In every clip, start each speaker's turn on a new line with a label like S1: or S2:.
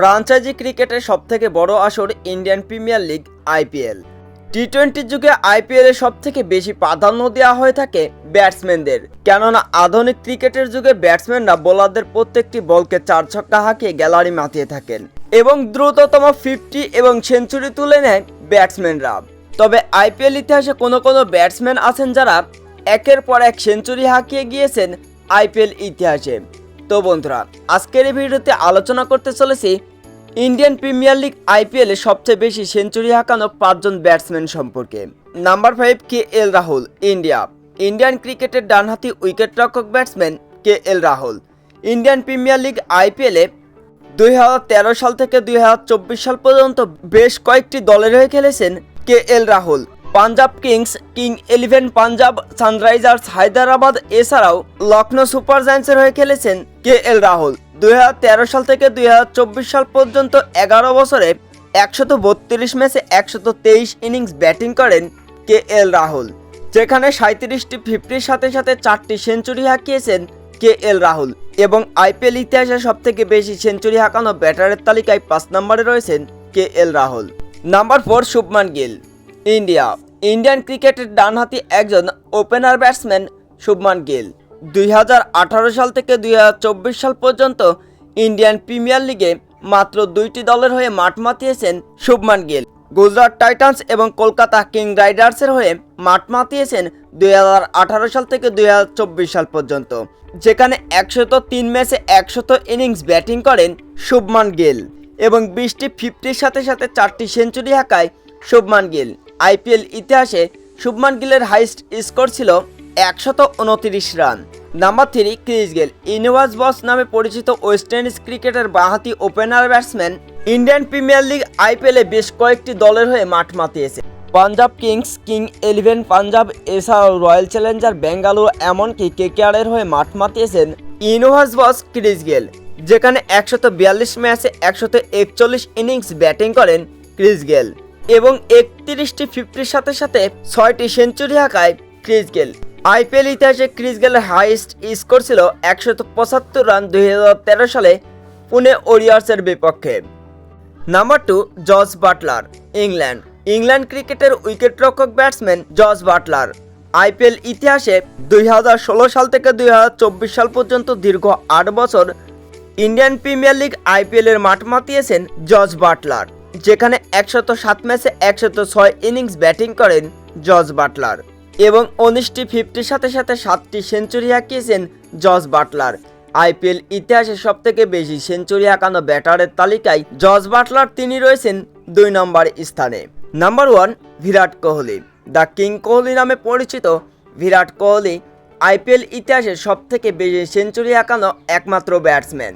S1: Franchise ক্রিকেটের সবথেকে বড় আসর Indian premier league, IPL. T টোয়েন্টির যুগে আইপিএল এর সব থেকে বেশি প্রাধান্য দেওয়া হয়ে থাকে ব্যাটসম্যানদের। কেননা আধুনিক ক্রিকেটের যুগে ব্যাটসম্যানরা বোলারদের প্রত্যেকটি বলকে চার ছক্কা হাঁকিয়ে গ্যালারি মাতিয়ে থাকেন এবং দ্রুততম ফিফটি এবং সেঞ্চুরি তুলে নেয় ব্যাটসম্যানরা। তবে আইপিএল ইতিহাসে কোনো কোনো ব্যাটসম্যান আছেন যারা একের পর এক সেঞ্চুরি হাঁকিয়ে গিয়েছেন আইপিএল ইতিহাসে। তো বন্ধুরা, আজকের এই ভিডিওতে আলোচনা করতে চলেছি ইন্ডিয়ান প্রিমিয়ার লিগ আইপিএলে সবচেয়ে বেশি সেঞ্চুরি হাঁকানো পাঁচজন ব্যাটসম্যান সম্পর্কে। Number five K L Rahul, India. Indian ক্রিকেটের ডানহাতি উইকেটরক্ষক batsman K L Rahul. Indian premier league আইপিএলে দুই হাজার তেরো সাল থেকে দুই হাজার চব্বিশ সাল পর্যন্ত বেশ কয়েকটি দলের হয়ে খেলেছেন K L Rahul. Punjab kings, king eleven Punjab, sunrisers, Hyderabad, এছাড়াও লখনৌ সুপার জায়ান্টসের হয়ে খেলেছেন কে এল রাহুল? দু হাজার তেরো সাল থেকে দু হাজার চব্বিশ সাল পর্যন্ত এগারো বছরে একশত বত্রিশ ম্যাচে একশত তেইশ ইনিংস ব্যাটিং করেন কে এল রাহুল। যেখানে সাঁত্রিশটি ফিফটির সাথে সাথে চারটি সেঞ্চুরি হাঁকিয়েছেন কে এল রাহুল এবং আইপিএল ইতিহাসে সবথেকে বেশি সেঞ্চুরি হাঁকানো ব্যাটারের তালিকায় পাঁচ নম্বরে রয়েছেন K L Rahul. Number four, Shubman Gill. India. Indian ক্রিকেটের ডানহাতি একজন ওপেনার ব্যাটসম্যান শুভমান গিল। দুই হাজার আঠারো সাল থেকে দুই হাজার চব্বিশ সাল পর্যন্ত ইন্ডিয়ান প্রিমিয়ার লিগে মাত্র দুইটি দলের হয়ে মাঠ মাতিয়েছেন শুভমান গিল। গুজরাট টাইটান্স এবং কলকাতা কিং রাইডার্সের হয়ে মাঠ মাতিয়েছেন দুই হাজার আঠারো সাল থেকে দু হাজার চব্বিশ সাল পর্যন্ত, যেখানে একশত তিন ম্যাচে একশত ইনিংস ব্যাটিং করেন শুভমান গিল এবং বিশটি ফিফটির সাথে সাথে চারটি সেঞ্চুরি হাঁকায় শুভমান গিল। আইপিএল ইতিহাসে শুভমান গিলের হাইস্ট স্কোর ছিল একশত উনত্রিশ run. Number three Chris Gayle ইনওয়াজ বস নামে পরিচিত ওয়েস্ট ইন্ডিজ ক্রিকেটের বাঁহাতি opener batsman Indian premier league আইপিএলে বেশ কয়েকটি দলের হয়ে মাঠ মাতিয়েছে। Punjab kings king eleven Punjab এছাড়াও রয়্যাল চ্যালেঞ্জার বেঙ্গালুরু এমনকি কেকেআরের হয়ে মাঠ মাতিয়েছেন ইনোভাস বস ক্রিস গেল যেখানে একশত বিয়াল্লিশ ম্যাচে একশত একচল্লিশ ইনিংস ব্যাটিং করেন ক্রিস গেল এবং একত্রিশটি ফিফটির সাথে সাথে ছয়টি সেঞ্চুরি হাঁকায় ক্রিস গেল আইপিএল ইতিহাসে ক্রিস গেলের হাইস্ট স্কোর ছিল একশত পঁচাত্তর রান দুই হাজার তেরো সালে, পুনে ওরিয়ার্সের বিপক্ষে। Number two, George Buttler, England. England ক্রিকেটের উইকেটরক্ষক ব্যাটসম্যান জর্জ বাটলার। আইপিএল ইতিহাসে দুই হাজার ষোলো সাল থেকে দুই হাজার চব্বিশ সাল পর্যন্ত দীর্ঘ আট বছর ইন্ডিয়ান প্রিমিয়ার লিগ আইপিএল এর মাঠ মাতিয়েছেন জর্জ বাটলার, যেখানে একশত সাত ম্যাচে একশত ছয় ইনিংস ব্যাটিং করেন জর্জ বাটলার। এবং উনিশটি ফিফটির সাথে সাথে সাতটি সেঞ্চুরি হাঁকিয়েছেন জজ বাটলার। আইপিএল ইতিহাসে সবথেকে বেশি সেঞ্চুরি হাঁকানো ব্যাটারের তালিকায় জজ বাটলার তিনি রয়েছেন দুই নম্বর স্থানে। Number one Virat Kohli. The king Kohli নামে পরিচিত বিরাট কোহলি আইপিএল ইতিহাসে সবথেকে বেশি সেঞ্চুরি হাঁকানো একমাত্র ব্যাটসম্যান।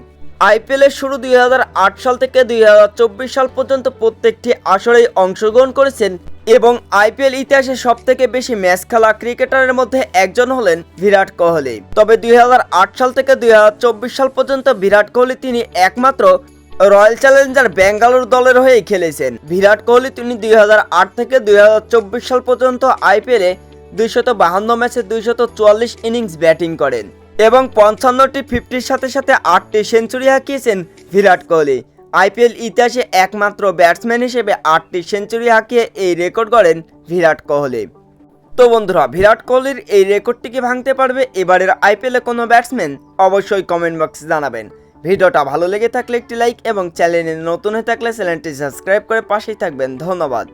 S1: আইপিএলের শুরু দুই হাজার আট সাল থেকে দুই হাজার চব্বিশ সাল পর্যন্ত প্রত্যেকটি আসরেই অংশগ্রহণ করেছেন এবং আইপিএল ইতিহাসে সব থেকে বেশি ম্যাচ খেলা ক্রিকেটারের মধ্যে একজন হলেন বিরাট কোহলি। তবে দুই হাজার আট সাল থেকে দুই হাজার চব্বিশ সাল পর্যন্ত বিরাট কোহলি তিনি একমাত্র রয়্যাল চ্যালেঞ্জার বেঙ্গালুরু দলের হয়ে খেলেছেন। বিরাট কোহলি তিনি দুই হাজার আট থেকে দুই হাজার চব্বিশ সাল পর্যন্ত আইপিএলে দুইশত বাহান্ন ম্যাচে দুইশত চুয়াল্লিশ ইনিংস ব্যাটিং করেন এবং পঞ্চান্নটি ফিফটির সাথে সাথে আটটি সেঞ্চুরি হাঁকিয়েছেন বিরাট কোহলি। আইপিএল ইতিহাসে একমাত্র ব্যাটসম্যান হিসেবে আটটি সেঞ্চুরি হাঁকিয়ে এই রেকর্ড গড়েন বিরাট কোহলি। তো বন্ধুরা, বিরাট কোহলির এই রেকর্ডটিকে ভাঙতে পারবে? এবারের আইপিএলে কোনো ব্যাটসম্যান? অবশ্যই কমেন্ট বক্সে জানাবেন। ভিডিওটা ভালো লেগে থাকলে একটি লাইক এবং চ্যানেলে নতুন হয়ে থাকলে চ্যানেলটি সাবস্ক্রাইব করে পাশেই থাকবেন। ধন্যবাদ।